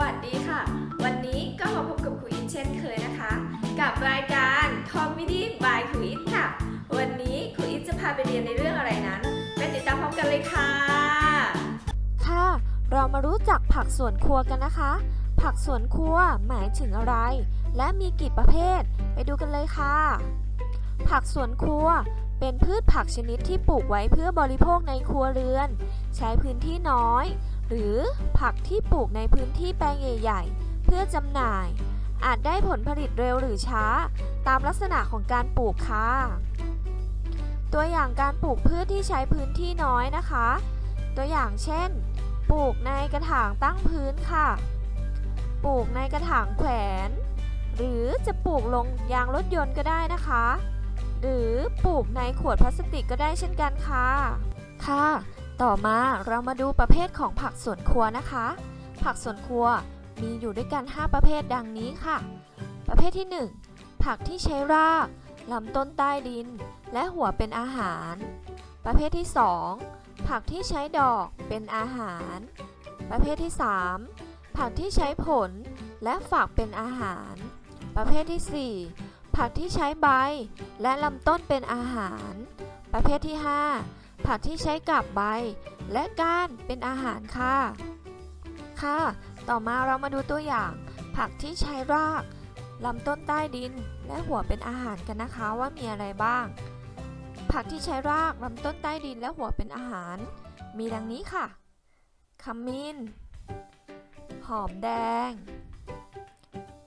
วัสดีค่ะ วันนี้ก็มาพบกับครูอินเช่นเคยนะคะ กับรายการ Comedy by ครูอินค่ะ วันนี้ครูอินจะพาไปเรียนในเรื่องอะไรนั้นไปติดตามพร้อมกันเลยค่ะ ค่ะ เรามารู้จักผักสวนครัวกันนะคะ ผักสวนครัวหมายถึงอะไร และมีกี่ประเภท ไปดูกันเลยค่ะ ผักสวนครัวเป็นพืชผักชนิดที่ปลูกไว้เพื่อบริโภคในครัวเรือน ใช้พื้นที่น้อย หรือผักที่ปลูกในพื้นที่แปลงใหญ่ ๆ เพื่อจำหน่าย อาจได้ผลผลิตเร็วหรือช้า ตามลักษณะของการปลูกค่ะ ตัวอย่างการปลูกพืชที่ใช้พื้นที่น้อยนะคะ ตัวอย่างเช่น ปลูกในกระถางตั้งพื้นค่ะ ปลูกในกระถางแขวน หรือจะปลูกลงยางรถยนต์ก็ได้นะคะ หรือปลูกในขวดพลาสติกก็ได้เช่นกันค่ะ ค่ะ ต่อมาเรามาดูประเภทของผักสวนครัวนะคะ ผักสวนครัวมีอยู่ด้วยกัน 5 ประเภทดังนี้ค่ะ ประเภทที่ 1 ผักที่ใช้รากลำต้นใต้ดิน และหัวเป็นอาหาร ประเภทที่ 2 ผักที่ใช้ดอกเป็นอาหาร ประเภทที่ 3 ผักที่ใช้ผลและฝักเป็นอาหาร ประเภทที่ 4 ผักที่ใช้ใบ และลำต้นเป็นอาหาร ประเภทที่ 5 ผักที่ใช้กับใบ และก้านเป็นอาหารค่ะ ค่ะ ต่อมาเรามาดูตัวอย่าง ผักที่ใช้รากลำต้นใต้ดิน และหัวเป็นอาหารกันนะคะว่ามีอะไรบ้าง ผักที่ใช้รากลำต้นใต้ดินและหัวเป็นอาหาร มีดังนี้ค่ะ ขมิ้น หอมแดง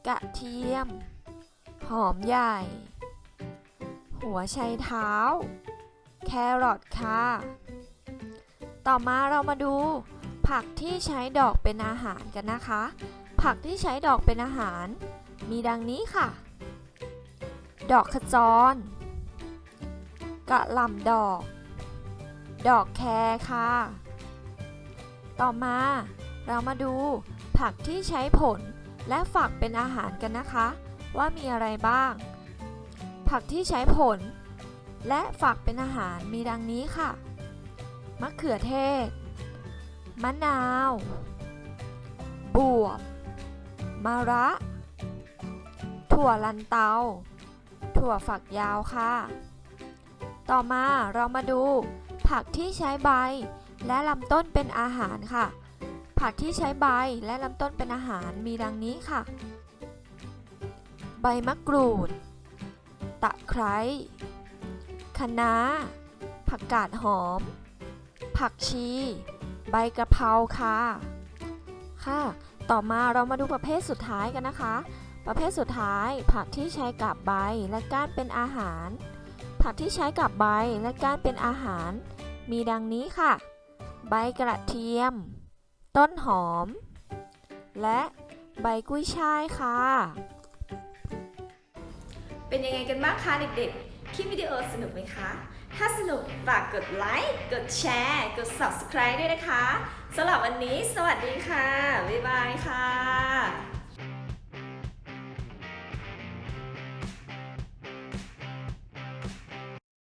กระเทียม หอมใหญ่ หัวไชเท้า แครอทค่ะ ต่อมาเรามาดู ผักที่ใช้ดอกเป็นอาหารกันนะคะ ผักที่ใช้ดอกเป็นอาหาร มีดังนี้ค่ะ ดอกขจร กะหล่ำดอก ดอกแครค่ะ ต่อมาเรามาดู ผักที่ใช้ผลและฝักเป็นอาหารกันนะคะ ว่ามีอะไรบ้าง ผักที่ใช้ผล และฝักเป็นอาหารมีดังนี้ค่ะ มะเขือเทศ มะนาว บวบมะระ ถั่วลันเตา ถั่วฝักยาวค่ะ ต่อมาเรามาดูผักที่ใช้ใบและลำต้นเป็นอาหารค่ะ ผักที่ใช้ใบและลำต้นเป็นอาหารมีดังนี้ค่ะ ใบมะกรูด ตะไคร้ คะน้า ผักกาดหอม ผักชี ใบกะเพราค่ะ ค่ะ ต่อมาเรามาดูประเภทสุดท้ายกันนะคะ ประเภทสุดท้ายผักที่ใช้กับใบและก้านเป็นอาหาร ผักที่ใช้กับใบและก้านเป็นอาหาร มีดังนี้ค่ะ ใบกระเทียม ต้นหอม และใบกุ้ยช่ายค่ะ เป็นยังไงกันบ้างคะเด็กๆ คลิปวิดีโอสนุกไหมคะ ถ้าสนุกฝากกดไลค์ กดแชร์ กด subscribe ด้วยนะคะสำหรับวันนี้สวัสดีค่ะ บ๊ายบายค่ะ